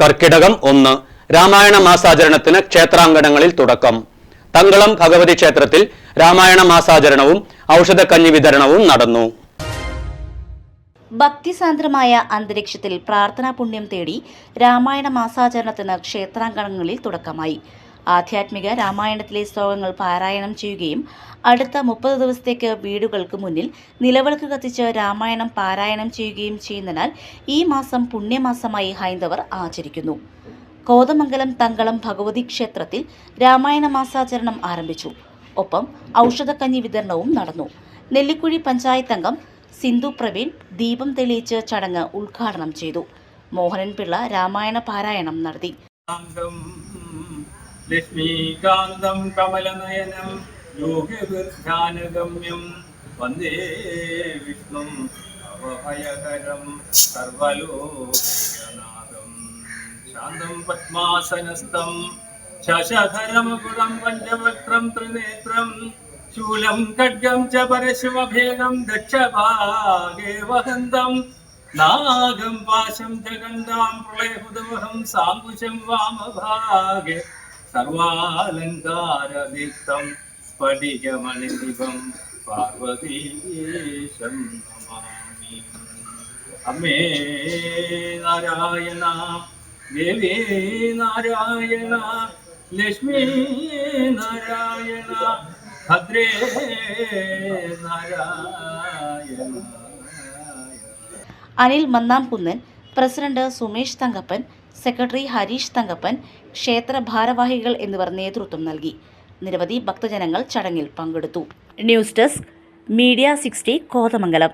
കർക്കിടകം ഒന്ന് രാമായണ മാസാചരണത്തിന് ക്ഷേത്രാങ്കണങ്ങളിൽ തുടക്കം. തങ്കളം ഭഗവതി ക്ഷേത്രത്തിൽ രാമായണ മാസാചരണവും ഔഷധക്കഞ്ഞി വിതരണവും നടന്നു. ഭക്തിസാന്ദ്രമായ അന്തരീക്ഷത്തിൽ പ്രാർത്ഥനാ പുണ്യം തേടി രാമായണ മാസാചരണത്തിന് ക്ഷേത്രാങ്കണങ്ങളിൽ തുടക്കമായി. ആധ്യാത്മിക രാമായണത്തിലെ ശ്ലോകങ്ങൾ പാരായണം ചെയ്യുകയും അടുത്ത മുപ്പത് ദിവസത്തേക്ക് വീടുകൾക്ക് മുന്നിൽ നിലവിളക്ക് കത്തിച്ച് രാമായണം പാരായണം ചെയ്യുകയും ചെയ്യുന്നതിനാൽ ഈ മാസം പുണ്യമാസമായി ഹൈന്ദവർ ആചരിക്കുന്നു. കോതമംഗലം തങ്കളം ഭഗവതി ക്ഷേത്രത്തിൽ രാമായണ മാസാചരണം ആരംഭിച്ചു. ഒപ്പം ഔഷധക്കഞ്ഞി വിതരണവും നടന്നു. നെല്ലിക്കുഴി പഞ്ചായത്ത് അംഗം സിന്ധു പ്രവീൺ ദീപം തെളിയിച്ച് ചടങ്ങ് ഉദ്ഘാടനം ചെയ്തു. മോഹനൻ പിള്ള രാമായണ പാരായണം നടത്തി. ലക്ഷ്മീകാന്തം കമലനയനം യോഗിവൃദ്ധാനഗമ്യം വന്ദേ വിഷ്ണു അവഭയകരം സർവലോകനാഥം. ശാന്തം പത്മാസനസ്ഥം ശശധരമകുടം പഞ്ചവക്രം ത്രിനേത്രം ശൂലം ഖഡ്ഗം ച പരശുമഭേദം ദക്ഷഭാഗേ വഹന്തം നാഗം പാശം ജഗന്താം പ്രളയഹുദവഹം സാങ്കുശം വാമഭാഗെ സർവാലങ്കാരദീപ്തം സ്ഫടികമണിദിവം പാർവതീശം നമാമി. അമ്മേ നാരായണ ദേവി നാരായണ ലക്ഷ്മി നാരായണ ഭദ്രേ നാരായണ. അനിൽ മന്നാംകുന്നൻ പ്രസിഡന്റ് സുമേഷ് തങ്കപ്പൻ സെക്രട്ടറി ഹരീഷ് തങ്കപ്പൻ ക്ഷേത്ര ഭാരവാഹികൾ എന്നിവർ നേതൃത്വം നൽകി. നിരവധി ഭക്തജനങ്ങൾ ചടങ്ങിൽ പങ്കെടുത്തു. News desk media sixty Kothamangalam.